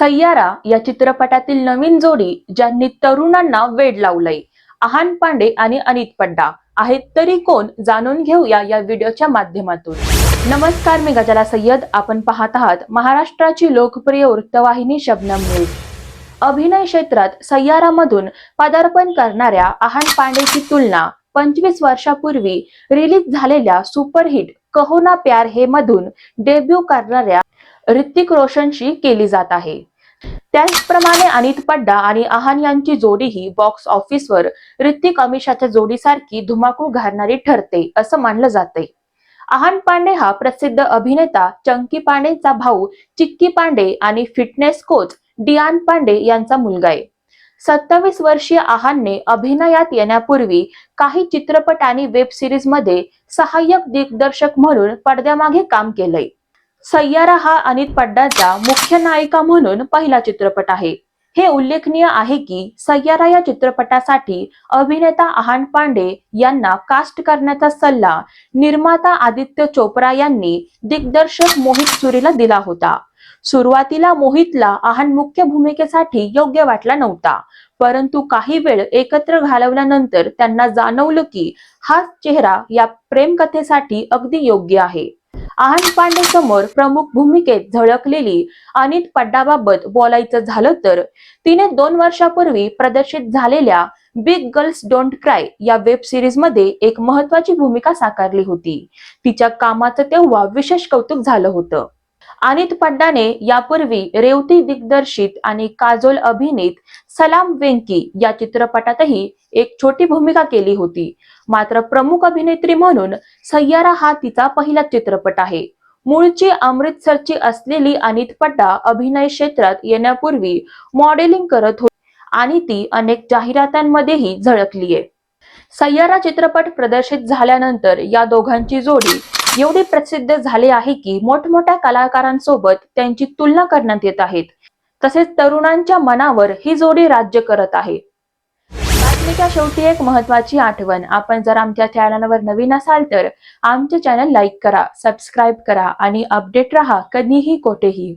सय्यारा या चित्रपटातील नवीन जोडी ज्यांनी तरुणांना वेड लावलंय. आहान पांडे आणि अनित पड्डा आहेत तरी कोण जाणून घेऊया या व्हिडिओच्या माध्यमातून. नमस्कार मी गजाला सय्यद. आपण पाहत आहात महाराष्ट्राची लोकप्रिय वृत्तवाहिनी शबनम न्यूज. अभिनय क्षेत्रात सय्यारामधून पदार्पण करणाऱ्या आहान पांडेची तुलना पंचवीस वर्षापूर्वी रिलीज झालेल्या सुपरहिट कहो ना प्यार हे मधून डेब्यू करणाऱ्या ऋतिक रोशनशी केली जात आहे. त्याचप्रमाणे अनित पड्डा आणि आहान यांची जोडीही बॉक्स ऑफिसवर ऋतिक अमिषाच्या जोडीसारखी धुमाकूळ घालणारी ठरते असं मानलं जाते आहान पांडे हा प्रसिद्ध अभिनेता चंकी पांडेचा भाऊ चिक्की पांडे आणि फिटनेस कोच डियान पांडे यांचा मुलगा आहे. सत्तावीस वर्षीय आहानने अभिनयात येण्यापूर्वी काही चित्रपट आणि वेब सिरीजमध्ये सहाय्यक दिग्दर्शक म्हणून पडद्यामागे काम केलंय. सय्यारा हा अनित पड्डाचा मुख्य नायिका म्हणून पहिला चित्रपट आहे. हे उल्लेखनीय आहे की सय्यारा या चित्रपटासाठी अभिनेता आहान पांडे यांना कास्ट करण्याचा सल्ला निर्माता आदित्य चोप्रा यांनी दिग्दर्शक मोहित सुरीला दिला होता. सुरुवातीला मोहितला आहान मुख्य भूमिकेसाठी योग्य वाटला नव्हता परंतु काही वेळ एकत्र घालवल्यानंतर त्यांना जाणवलं की हा चेहरा या प्रेमकथेसाठी अगदी योग्य आहे. आहान पांडे समोर प्रमुख भूमिकेत झळकलेली अनित पड्डाबाबत बोलायचं झालं तर तिने दोन वर्षापूर्वी प्रदर्शित झालेल्या बिग गर्ल्स डोंट क्राय या वेब सिरीजमध्ये एक महत्वाची भूमिका साकारली होती. तिच्या कामाचं तेव्हा विशेष कौतुक झालं होतं. अनित पड्डाने यापूर्वी रेवती दिग्दर्शित आणि काजोल अभिनीत सलाम वेंकी या चित्रपटातही एक छोटी भूमिका केली होती. मात्र प्रमुख अभिनेत्री म्हणून सय्यारा हा तिचा पहिला चित्रपट आहे. मूळची अमृतसरची असलेली अनित पड्डा अभिनय क्षेत्रात येण्यापूर्वी मॉडेलिंग करत होती आणि ती अनेक जाहिरातांमध्येही झळकलीये. सय्यारा चित्रपट प्रदर्शित झाल्यानंतर या दोघांची जोडी एवढे प्रसिद्ध झाले आहे की मोठमोठ्या कलाकारांसोबत त्यांची तुलना करण्यात येत आहेत तसेच तरुणांच्या मनावर ही जोडी राज्य करत आहे. बातमीच्या शेवटी एक महत्वाची आठवण. आपण जर आमच्या चॅनलवर नवीन असाल तर आमचे चॅनल लाईक करा सबस्क्राईब करा आणि अपडेट राहा. कधीही कोठेही.